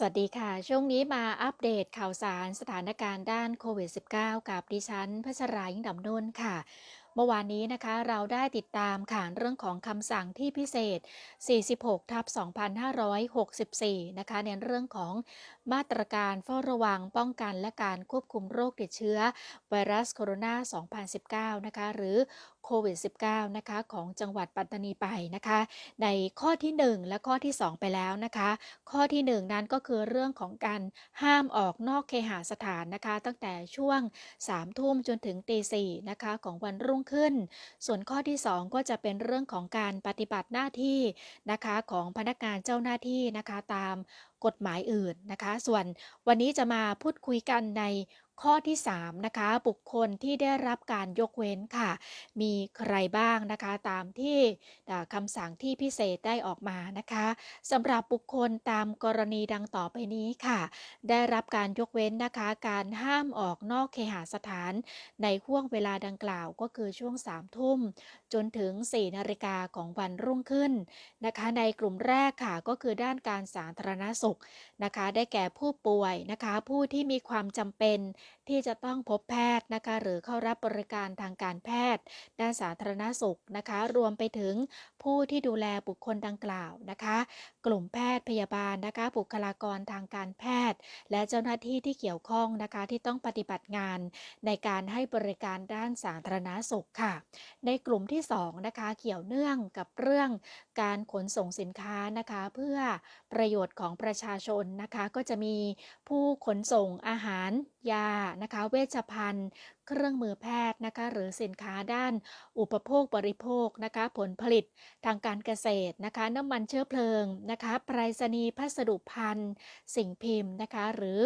สวัสดีค่ะ ช่วงนี้มาอัปเดตข่าวสารสถานการณ์ด้านโควิด -19 กับดิฉันพัชรายิ่งดำนุ่นค่ะเมื่อวานนี้นะคะเราได้ติดตามข่าวเรื่องของคำสั่งที่พิเศษ 46 ทับ 2564 นะคะในเรื่องของมาตรการเฝ้าระวังป้องกันและการควบคุมโรคติดเชื้อ ไวรัสโคโรนา 2019 นะคะหรือโควิด -19 นะคะของจังหวัดปัตตานีไปนะคะ ในข้อที่ 1 และข้อที่ 2 ไปแล้วนะคะ ข้อที่ 1 นั้นก็คือเรื่องของการห้ามออกนอกเคหสถานนะคะ ตั้งแต่ช่วง3ทุ่มจนถึงตี4นะคะของวันรุ่งขึ้น ส่วนข้อที่ 2 ก็จะเป็นเรื่องของการปฏิบัติหน้าที่นะคะของพนักงานเจ้าหน้าที่นะคะตามกฎหมายอื่นนะคะ ส่วนวันนี้จะมาพูดคุยกันใน ข้อที่ 3 นะคะ บุคคลที่ได้รับการยกเว้นค่ะ มีใครบ้างนะคะ ตามที่คำสั่งที่พิเศษได้ออกมานะคะสำหรับบุคคลตามกรณีดังต่อไปนี้ค่ะ ได้รับการยกเว้นนะคะ การห้ามออกนอกเคหสถาน ในห่วงเวลาดังกล่าวก็คือช่วง3ทุ่ม จนถึง 4 นาฬิกาของวันรุ่งขึ้นนะคะ ในกลุ่มแรกค่ะก็คือด้านการสาธารณสุขนะคะ ได้แก่ผู้ป่วยนะคะ ผู้ที่มีความจำเป็นที่จะต้องพบแพทย์นะคะหรือเข้ารับบริการทางการแพทย์ ด้านสาธารณสุขนะคะ รวมไปถึงผู้ที่ดูแลบุคคลดังกล่าวนะคะ กลุ่มแพทย์พยาบาลนะคะบุคลากรทางการแพทย์ และเจ้าหน้าที่ที่เกี่ยวข้องนะคะที่ต้องปฏิบัติงาน ในการให้บริการด้านสาธารณสุขค่ะ ในกลุ่มที่2นะคะเกี่ยวเนื่องกับเรื่องการขนส่งสินค้านะคะ เพื่อประโยชน์ของประชาชนนะคะก็จะมีผู้ขนส่งอาหารยานะคะ เวชภัณฑ์ เครื่องมือแพทย์นะคะหรือสินค้าด้านอุปโภคบริโภคนะคะผลผลิตทางการเกษตรนะคะน้ำมันเชื้อเพลิงนะคะไปรษณีย์พัสดุพันธ์สิ่งพิมพ์นะคะหรือ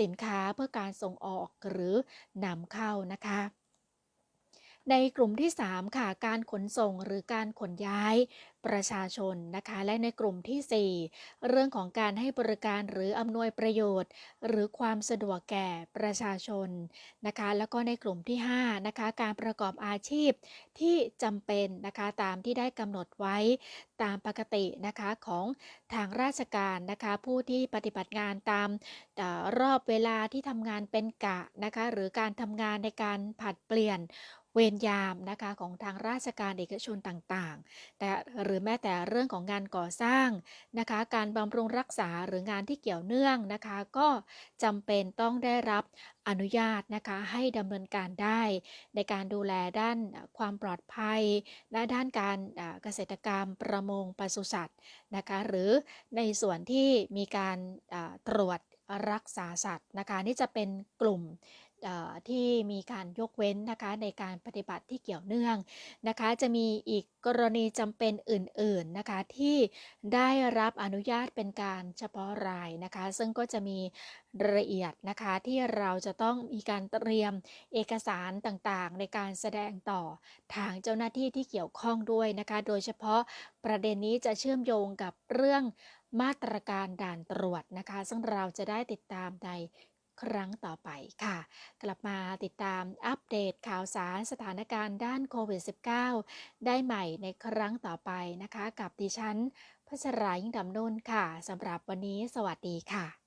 สินค้าเพื่อการส่งออกหรือนำเข้านะคะ ในกลุ่มที่ 3 ค่ะการขนส่งหรือการขนย้ายประชาชนนะคะและในกลุ่มที่ 4 เรื่องของการให้บริการหรืออำนวยประโยชน์ หรือความสะดวกแก่ประชาชนนะคะแล้วก็ในกลุ่มที่5นะคะการประกอบอาชีพที่จำเป็นนะคะตามที่ได้กำหนดไว้ตามปกตินะคะของทางราชการนะคะผู้ที่ปฏิบัติงานตามรอบเวลาที่ทำงานเป็นกะนะคะหรือการทำงานในการผัดเปลี่ยน เวรยามนะคะของทางราชการเอกชนต่างๆ แต่หรือแม้แต่เรื่องของงานก่อสร้างนะคะ การบำรุงรักษาหรืองานที่เกี่ยวเนื่องนะคะ ก็จำเป็นต้องได้รับอนุญาตนะคะให้ดำเนินการได้ ในการดูแลด้านความปลอดภัย และด้านการเกษตรกรรมประมงปศุสัตว์นะคะหรือในส่วนที่มีการตรวจรักษาสัตว์นะคะนี่จะเป็นกลุ่ม ที่มีการยกเว้นนะคะในการปฏิบัติที่เกี่ยวเนื่องนะคะ จะมีอีกกรณีจำเป็นอื่นๆนะคะที่ได้รับอนุญาตเป็นการเฉพาะรายนะคะ ซึ่งก็จะมีรายละเอียดนะคะที่เราจะต้องมีการเตรียมเอกสารต่างๆ ในการแสดงต่อทางเจ้าหน้าที่ที่เกี่ยวข้องด้วยนะคะ โดยเฉพาะประเด็นนี้จะเชื่อมโยงกับเรื่องมาตรการด่านตรวจนะคะ ซึ่งเราจะได้ติดตามใน ครั้งต่อไปค่ะ กลับมาติดตามอัปเดตข่าวสารสถานการณ์ด้านโควิด -19 ได้ใหม่ในครั้งต่อไปนะคะ กับดิฉันพัชรายิ่งดำนุ่นค่ะสำหรับวันนี้สวัสดีค่ะ